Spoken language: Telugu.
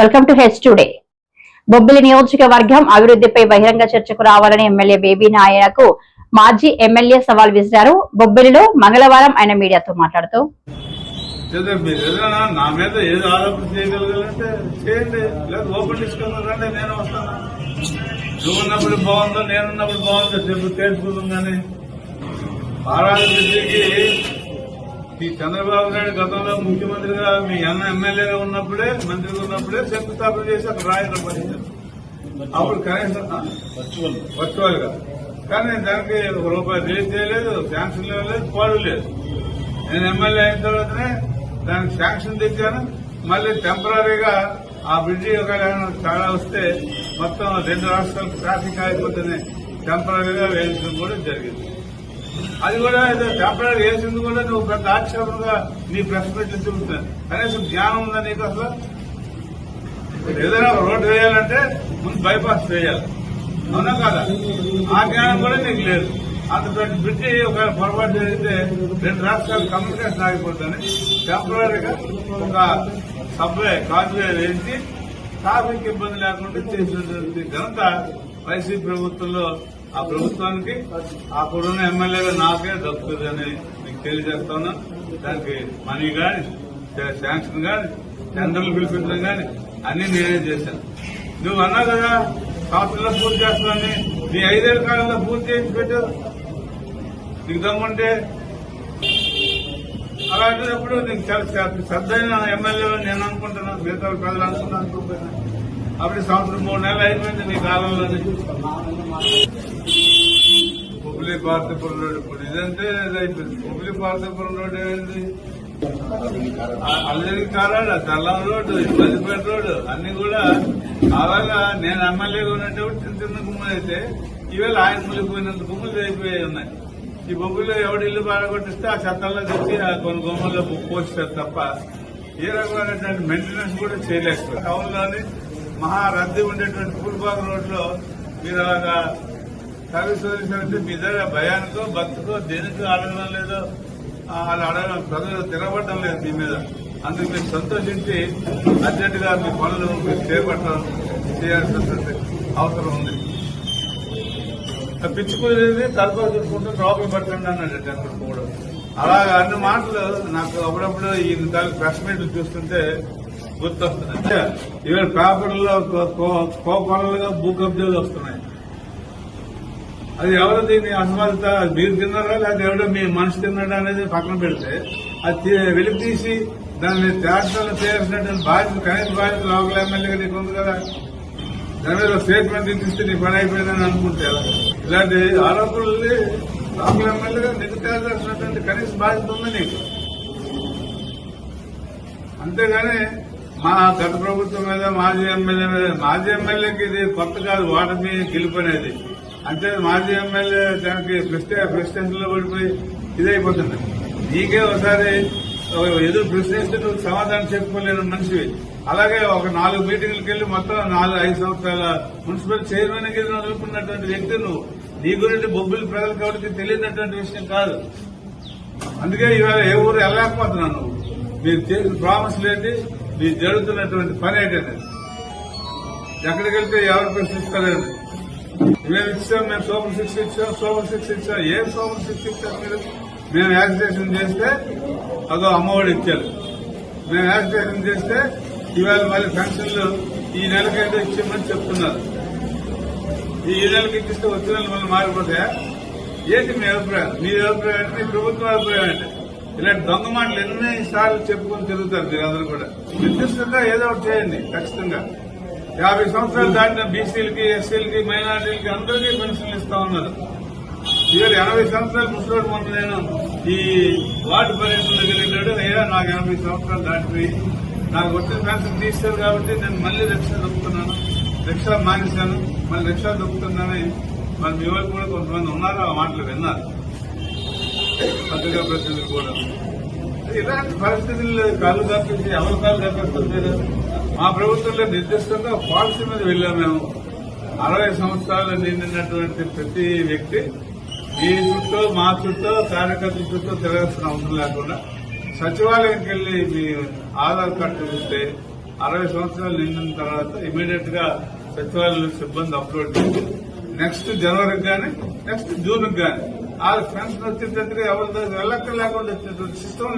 Welcome to H today Bobbili నియోజకవర్గం అభివృద్ధిపై బహిరంగ చర్చకు రావాలని ఎమ్మెల్యే బేబీ నాయకు మాజీ ఎమ్మెల్యే సవాల్ విసిరారు. బొబ్బిలిలో మంగళవారం ఆయన మీడియాతో మాట్లాడుతూ నా మీద ఏది ఆరోపణ చేయగలగాలంటే చేయండి. ఓపెన్ డిస్కషన్ రండి నేను వస్తాను. బాగుందో నేనున్నప్పుడు బాగుందో కానీ ఈ చంద్రబాబు నాయుడు గతంలో ముఖ్యమంత్రిగా మీ అన్న ఎమ్మెల్యేగా ఉన్నప్పుడే మంత్రిగా ఉన్నప్పుడే శంకుస్థాపన చేసి అక్కడ రాయడం పట్టించారు అప్పుడు కనీసం వర్చువల్. గా. కానీ దానికి ఒక రూపాయి రిలీజ్ చేయలేదు శాంక్షన్ లేదు పాడు లేదు. నేను ఎమ్మెల్యే అయిన తర్వాతనే దానికి శాంక్షన్ తెచ్చాను. మళ్ళీ టెంపరీగా ఆ బ్రిడ్జి ఏమైనా తేడా వస్తే మొత్తం రెండు రాష్ట్రాలకు ట్రాఫిక్ ఆగిపోతేనే టెంపరీగా వేయించడం కూడా జరిగింది. అది కూడా ఏదో టెంపరీ వేసింది కూడా నువ్వు పెద్ద ఆక్షేపంగా నీ ప్రెస్ మీట్లు చూపుతాను కనీసం జ్ఞానం ఉందా నీకు అసలు? ఏదైనా రోడ్డు వేయాలంటే ముందు బైపాస్ వేయాలి. అవునా కదా? ఆ జ్ఞానం కూడా నీకు లేదు. అంత పెద్ద బ్రిడ్జి ఒకవేళ పొరపాటు జరిగితే రెండు రాష్ట్రాలు కమ్యూనికేషన్ ఆగిపోతుంది టెంపరీగా ఒక సబ్వే కాజ్వే వేసి ట్రాఫిక్ ఇబ్బంది లేకుండా చేసినటువంటి ఘనత వైసీపీ ప్రభుత్వంలో ఆ ప్రభుత్వానికి అప్పుడున్న ఎమ్మెల్యేగా నాకే దక్కుతుందని మీకు తెలియజేస్తాను దానికి మనీ కానీ శాంక్షన్ కానీ టెండర్లు పిలిపించడం కానీ అన్ని నేనే చేశాను. నువ్వు అన్నా కదా సంవత్సరంలో పూర్తి చేస్తానని నీ ఐదేళ్ళ కాలంలో పూర్తి చేసి పెట్టావు. నీకు దమ్ముంటే అలాంటిప్పుడు నీకు చాలా చాలా శ్రద్ధైన నేను అనుకుంటున్నాను మిగతా ప్రజలు అనుకున్నాను అనుకోకపోయినా అప్పుడు సంవత్సరం మూడు నెలలు అయిపోయింది నీ కాలంలోనే పుబ్లి భారతపురం రోడ్ ఇప్పుడు ఇదంతే ఇది అయిపోయింది. పుబ్లి భారతపురం రోడ్ ఏంటి అల్లరి కారాడు తెల్లం రోడ్డు ఇబ్బందిపేట రోడ్డు అన్ని కూడా అలాగా నేను ఎమ్మెల్యేగా ఉన్నప్పుడు చిన్న చిన్న గుమ్మలు అయితే ఈవేళ ఆయన మునిగిపోయినంత గుమ్మలు అయిపోయాయి ఉన్నాయి. ఈ బొగ్గులో ఎవడు ఇల్లు బాగా ఆ చెత్తల్లో తెచ్చి ఆ కొన్ని గుమ్మల్లో పోస్తారు తప్ప ఏ రకమైనటువంటి మెయింటెనెన్స్ కూడా చేయలేకపోయారు. టౌన్లోని మహా రద్దీ ఉండేటువంటి పూర్బాగ్ రోడ్లో మీరు అలాగా సర్వీస్ వదిలేసారంటే మీ దగ్గర భయానికో భక్తికో దేనికో అడగడం లేదో. అలా అడగడం ప్రజలు తిరగబడడం లేదు మీ మీద. అందుకు మీరు సంతోషించి అర్జెంట్గా మీ పనులు మీరు చేపట్టడం చేయాల్సినటువంటి అవసరం ఉంది. పిచ్చుకునేది తలపా చూసుకుంటూ లోపల పట్టండి అన్నాడు అక్కడ కూడా అలాగా అన్ని మాటలు నాకు అప్పుడప్పుడు ఈ దాని ప్రెస్ మీట్లు చూస్తుంటే గుర్తొస్తున్నాయి. ఈవేళ పేపర్లో కోపాలుగా భూ కబ్జాలు వస్తున్నాయి. అది ఎవరు దీన్ని అసమానత మీరు తిన్నారా లేదా ఎవడో మీ మనిషి తిన్నాడా అనేది పక్కన పెడితే అది వెలికి తీసి దాన్ని తేటలు చేసినటువంటి బాధ్యత కనీస బాధ్యత లోకల్ ఎమ్మెల్యేగా నీకు ఉంది కదా. దాని మీద స్టేట్మెంట్ ఇస్తే నీ పని అయిపోయిందని అనుకుంటే ఇలాంటి ఆరోపణలు లోకల్ ఎమ్మెల్యేగా నీకు తేల్చాల్సినటువంటి కనీస బాధ్యత ఉంది నీకు. అంతేగాని మా గత ప్రభుత్వం మీద మాజీ ఎమ్మెల్యే మీద మాజీ ఎమ్మెల్యేకి ఇది కొత్త కాదు ఓటమి గెలుపనేది. అంతే మాజీ ఎమ్మెల్యే దానికి ప్రెస్టే పడిపోయి ఇదైపోతుంది. నీకే ఒకసారి ఎదురు ప్రశ్నిస్తే నువ్వు సమాధానం చెప్పుకోలేని మనిషివి. అలాగే ఒక నాలుగు మీటింగ్లకు వెళ్ళి మొత్తం నాలుగు ఐదు సంవత్సరాల మున్సిపల్ చైర్మన్కి వదులుకున్నటువంటి వ్యక్తి నువ్వు. నీ గురించి బొబ్బులు ప్రజలకు ఎవరికి తెలియనటువంటి విషయం కాదు. అందుకే ఇవాళ ఏ ఊరు వెళ్ళలేకపోతున్నాను నువ్వు. మీరు చేసిన ప్రామిస్ ఏంటి? మీరు జరుగుతున్నటువంటి పని ఏంటంటే ఎక్కడికి వెళ్తే ఎవరు ప్రశ్నిస్తారని మేము ఇచ్చాం మేము సూపర్ సిక్స్ ఇచ్చాం సూపర్ సిక్స్ ఇచ్చాం. ఏం సూపర్ సిక్స్ ఇచ్చారు మీరు? మేము యాక్సిడేషన్ చేస్తే అదో అమ్మఒడి ఇచ్చారు. మేము యాక్సిడేషన్ చేస్తే ఇవాళ మళ్ళీ పెన్షన్లు ఈ నెలకైతే ఇచ్చామని చెప్తున్నారు. ఈ నెలకి ఇచ్చిస్తే వచ్చిన నెలలు మళ్ళీ మారిపోతాయా? ఏంటి మీ అభిప్రాయం? మీ అభిప్రాయం ఏంటి ప్రభుత్వం అభిప్రాయం అంటే ఇలాంటి దొంగ మాటలు ఎన్నిసార్లు చెప్పుకుని చెప్పుకొని తిరుగుతారు మీరందరూ కూడా. నిర్దిష్టంగా ఏదో ఒకటి చేయండి ఖచ్చితంగా. యాభై సంవత్సరాలు దాటిన బీసీలకి ఎస్సీలకి మైనార్టీలకి అందరికీ పెన్షన్లు ఇస్తా ఉన్నారు. ఇవాళ ఎనభై సంవత్సరాలు ముసలోడు మొన్న నేను ఈ వార్డు పర్యటన దగ్గర వెళ్ళాడు. అయ్యా నాకు ఎనభై సంవత్సరాలు దాటిపోయి నాకు వచ్చిన పెన్షన్ తీస్తారు కాబట్టి నేను మళ్ళీ రిక్షా దొక్కుతున్నాను. రిక్షా మానేశాను మళ్ళీ రిక్షా దొక్కుతున్నానని మరి మీ వాళ్ళు కూడా కొంతమంది ఉన్నారు ఆ మాటలు విన్నారు. పత్రికా ప్రతినిధులు కూడా. ఇలాంటి పరిస్థితుల్లో కాళ్ళు తప్పించి అవకాశాలు కాళ్ళు మా ప్రభుత్వంలో నిర్దిష్టంగా పాలసీ మీద వెళ్ళాం మేము. అరవై సంవత్సరాలు నిండినటువంటి ప్రతి వ్యక్తి ఈ చుట్టూ మా చుట్టూ కార్యకర్తల చుట్టూ తిరగాల్సిన అవసరం లేకుండా సచివాలయంకి వెళ్ళి మీ ఆధార్ కార్డు చూస్తే అరవై సంవత్సరాలు నిండిన తర్వాత ఇమీడియట్గా సచివాలయంలో సిబ్బంది అప్లోడ్ చేసి నెక్స్ట్ జనవరికి కానీ నెక్స్ట్ జూన్కి కానీ ఆ పెన్షన్ వచ్చేటట్టుగా ఎవరి దగ్గర వెళ్ళక్కర్ లేకుండా వచ్చేటువంటి సిస్టమ్